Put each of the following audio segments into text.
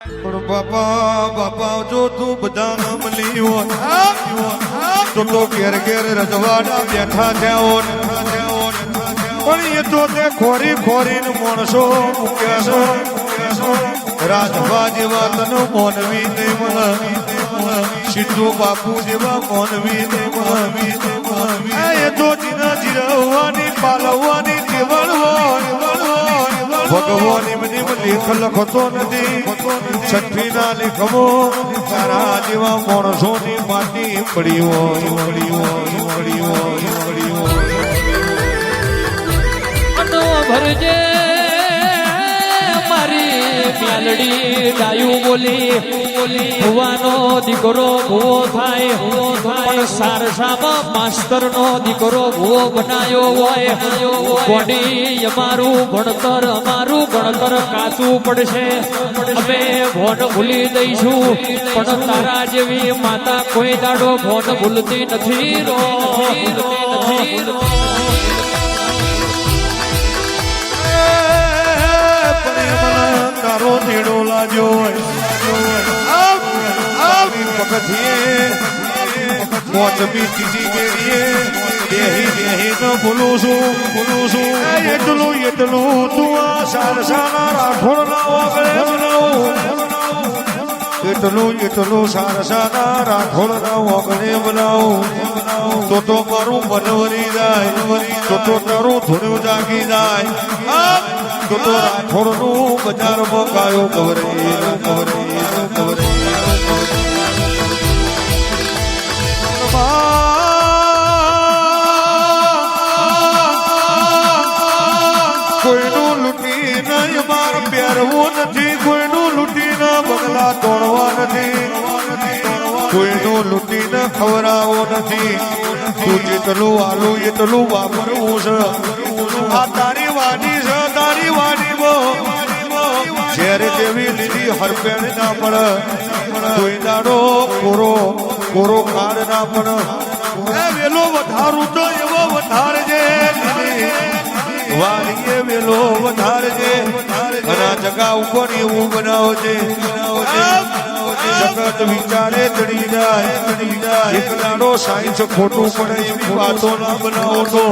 પણ બાપા બાપા, જો તું બધા નામ લીઓ તો તો ઘેર ઘેર રજવાડા બેઠા થયા પણ એ તો તે ખોરી ખોરીને માણસો મૂક્યા રાજભા જેવા તને મોનવી ને મળે સિદ્ધુ બાપુ જેવા મોનવી દે એ તો જીના જીરવવાની, પાલવવાની હોય ભગવાન એમની લેખ લખતો નથી. છઠ્ઠી ના લેખમો તારા જેવા માણસોની માટી પડી હોય. પડી ભરજે મ્યાલડી ડાયું બોલી, ભુવાનો દીકરો ભૂવો થાય ભૂવો થાય સારસામાં માસ્તર નો દીકરો ભૂવો બનાયો હોય. બોડી અમારું ભણતર અમારું ભણતર કાચું પડશે. અમે ભોન ભૂલી દઈશું, પણ તારા જેવી માતા કોઈ દાડો ભોન ભૂલતી નથી રો નથી. રો તારો તેડો લાજો મોચમી ચીજી કેરીએ દેહી દેહી ન ભૂલું છું ભૂલું છું. એટલું એટલું તું આ સારસાના રાઠોડ ના ઓગળે બનાવું એટલું એટલું સારસાના રાઠોડ ના ઓગળે બનાવું. તો તો મારું મનવરી જાય, તો તો તારું થોડું જાગી જાય. તો તો રાઠોડનું બજારમાં ગાયો કવરે કવરે કવરે. કોઈનું લૂંટી નહીં, માર પહેરવું નથી, કોઈનું લૂંટીને બંગલા તોડવા નથી. કોઈનું લૂંટીને ખવડાવો નથી. તું જેટલું આલું એટલું વાપરવું છે. આ તારી વાડી છે, તારી વાડીમાં જ્યારે જેવી લીધી હરપેણ ના પડે કોઈ દાડો કોરો કોરો કાળ ના પડે. વેલો વધારું તો એવો વધારજે. વાડીએ વેલો વધારજે. જગા ઉપર એવું બનાવજે જગત વિચારે ચડી જાય. ચડી જાય એક દાડો સાયન્સ ખોટું પડે એવી વાતો ના બનાવો તો.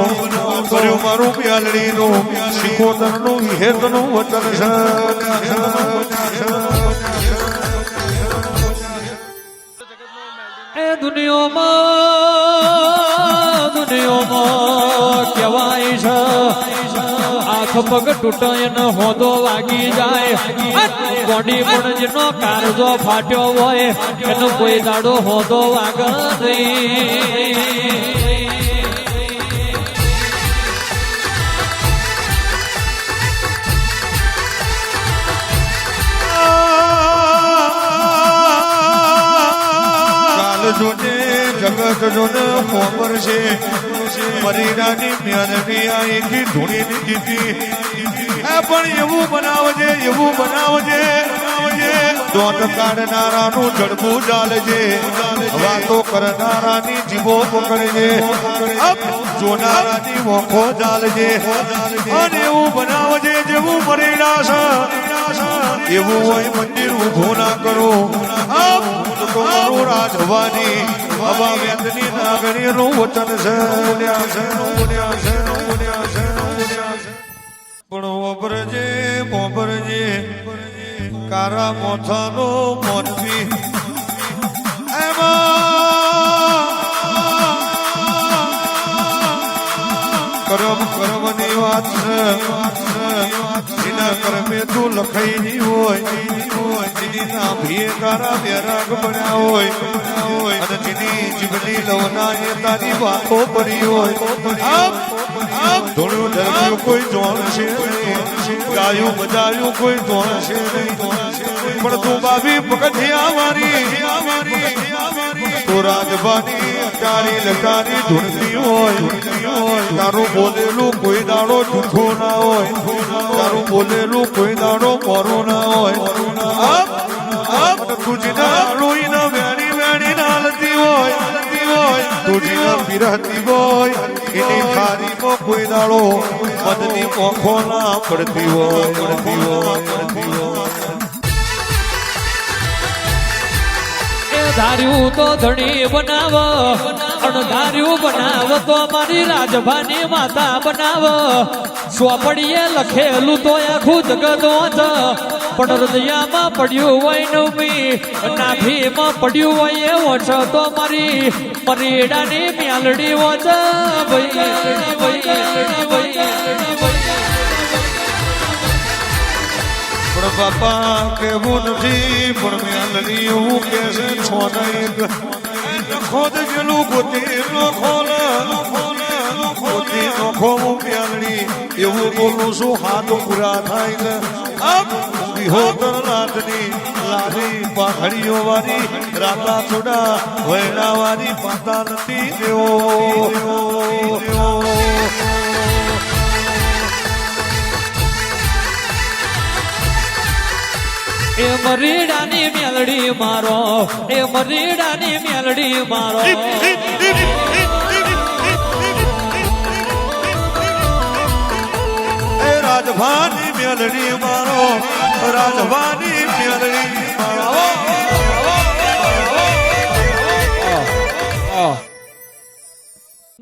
કર્યું મારું બ્યાલડીનું શિકોતરનું, વિહેતનું વચન છે. એ દુનિયામાં દુનિયામાં કહેવાય છે? આખ પગ તૂટાય ન હોદો વાગી જાય બોડી પણ જેનો કારજો ફાટ્યો હોય એનો કોઈ દાડો હોદો વાગ નહીં ચાલ જોને ન ખબર છે. મરીનાની મ્યાનની આ એકી ધૂણીની દીધી આ પણ એવું બનાવજે એવું બનાવજે. દોટ કાઢનારાનું જડબું ચાલજે વાતો કરનારાની જીવો પકડજે. જોનારાની મોખો ચાલજે અને એવું બનાવજે જેવું મરીના છે. એવું હોય મંદિર ઊભો ના કરો. અપ તો મારું રાજવાની હવા વેદની નાગણીનું વચન છે. છે છે છે છે. પણ ઓબરજે ઓબરજે કારા મોથાનો એમાં કરમ કરમની વાત છે. જેના કર્મે તું લખાઈ હોય, જેની ભીએ તારા બેરાગ બન્યા હોય, અને જીની જીવની લવના એ તારી વાતો પડી હોય. આમ આમ ધોળું ડરવ્યું કોઈ જોણ છે ગાયું બજાયું કોઈ જોણ છે પણ તું બાબી પગથિયા મારી તું રાજભાની અટારી લટારી ઢૂંઢતી હોય, તારું બોલેલું કોઈ દાડો જૂઠો ના હોય. બોલેલું કોઈ દાડો મોરું ના હોય વેણી નાલતી હોય એની થારીમાં કોઈ દાડો મદની ના પડતી હોય પડતી હોય પડતી હોય. ધાર્યું તો બનાવ, અણધાર્યું બનાવ તો મારી રાજભાની માતા બનાવ. ચોપડીએ લખેલું તો આખું જગત વાંચ પણ હૃદયામાં પડ્યું હોય નવમી, નાભીમાં પડ્યું હોય એ વાંચ તો મારી પરીડાની મ્યાલડી વાંચ. ભાઈ ભાઈ પણ બાપા કેવું નથી, પણ મ્યાલડી એવું કે છે છો એક, ખોદ જેલું ગોતી નો ખોલ. ગોતી નો મૂકી આંગળી એવું બોલું છું હાથ પૂરા થાય ને આપ વિહોતર લાટની લારી પાઘડીઓ વાળી રાતા છોડા વૈણા વાળી પાતા નથી દેવો. એ મરીડાની મેલડી મારો એ મરીડાની મેલડી મારો. એ રાજભાની મેલડી મારો રાજવાની મેલડી મારો.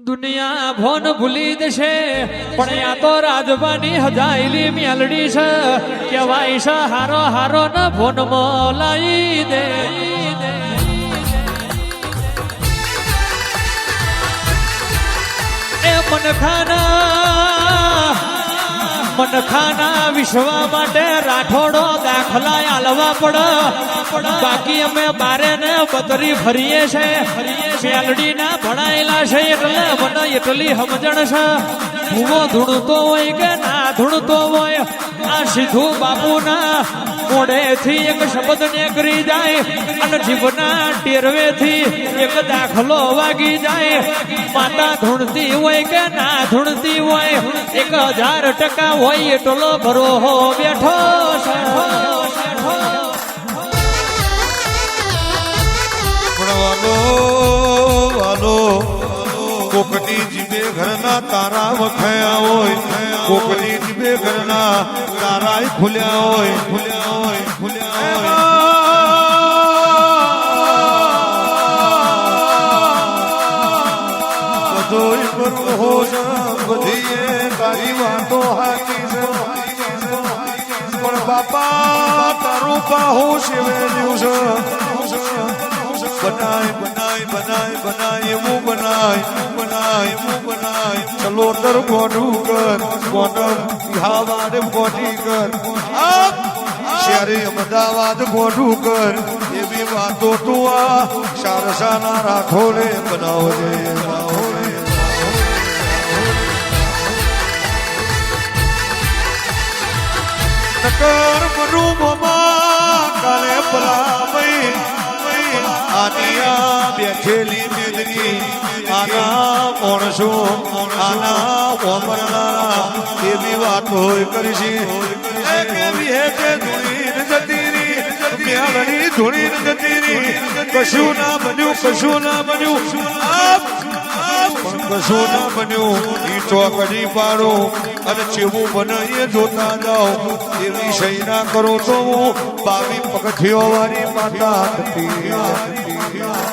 દુનિયા ભોન ભૂલી દેશે પણ આ તો રાજવાની હજાયેલી મેલડી છે. કેવાય છે હારો હારો ન ભોન મોલાઈ દે. એ મનખાના મનખાના વિશ્વ માટે રાઠોડો દાખલા આલવા પડ. બાકી અમે બારે ને બતરી ફરીએ છે. મેલડી ના ભણાયેલા છે એટલે મને એટલી સમજણ છે. ભૂવો ધૂણતો હોય કે ના ધૂણતો હોય? આ સીધું બાપુના મોઢેથી એક શબ્દ નીકળી જાય અને જીવના ટેરવેથી એક દાખલો વાગી જાય. માતા ધૂણતી હોય કે ના ધૂણતી હોય? એક હજાર ટકા હોય એટલો ભરોહો બેઠો છે. પણ વાલો વાલો કોકની જીભે ઘરના તારા વખાયા હોય કોકની જીભે ઘરના તારા ખુલ્યા હોય ખુલ્યા હોય ખુલ્યા હોય. બધોય કરવું હો બધીએ તારી વાતો છે. પણ બાપા તારું પાહું શિવે છે. બનાય બનાય બનાય બનાય, એવું બનાય બનાય, એવું બનાય. ચલો દર ગોડું કર ગોડમ ઇહાવાદ ગોડી કર શહેરી અમદાવાદ ગોડું કર એવી વાતો તું આ શારસાના રે બનાવજે રે નકર મનુ મમા કાલે પલામઈ આનિયા બેઠેલી મેદની, આના માણસો આના ઓમરનારા, એવી વાતો કરીશી. એ કેવી હે કે કશું ના બન્યું, કશું ના બન્યું. પણ કશું ના બન્યું. ઈ ચોકડી પાડો અને ચેવું બને એ જોતા જાઓ. એવી સહી ના કરો તો હું. બાવી પગથિયો વાળી માતા હતી Dios.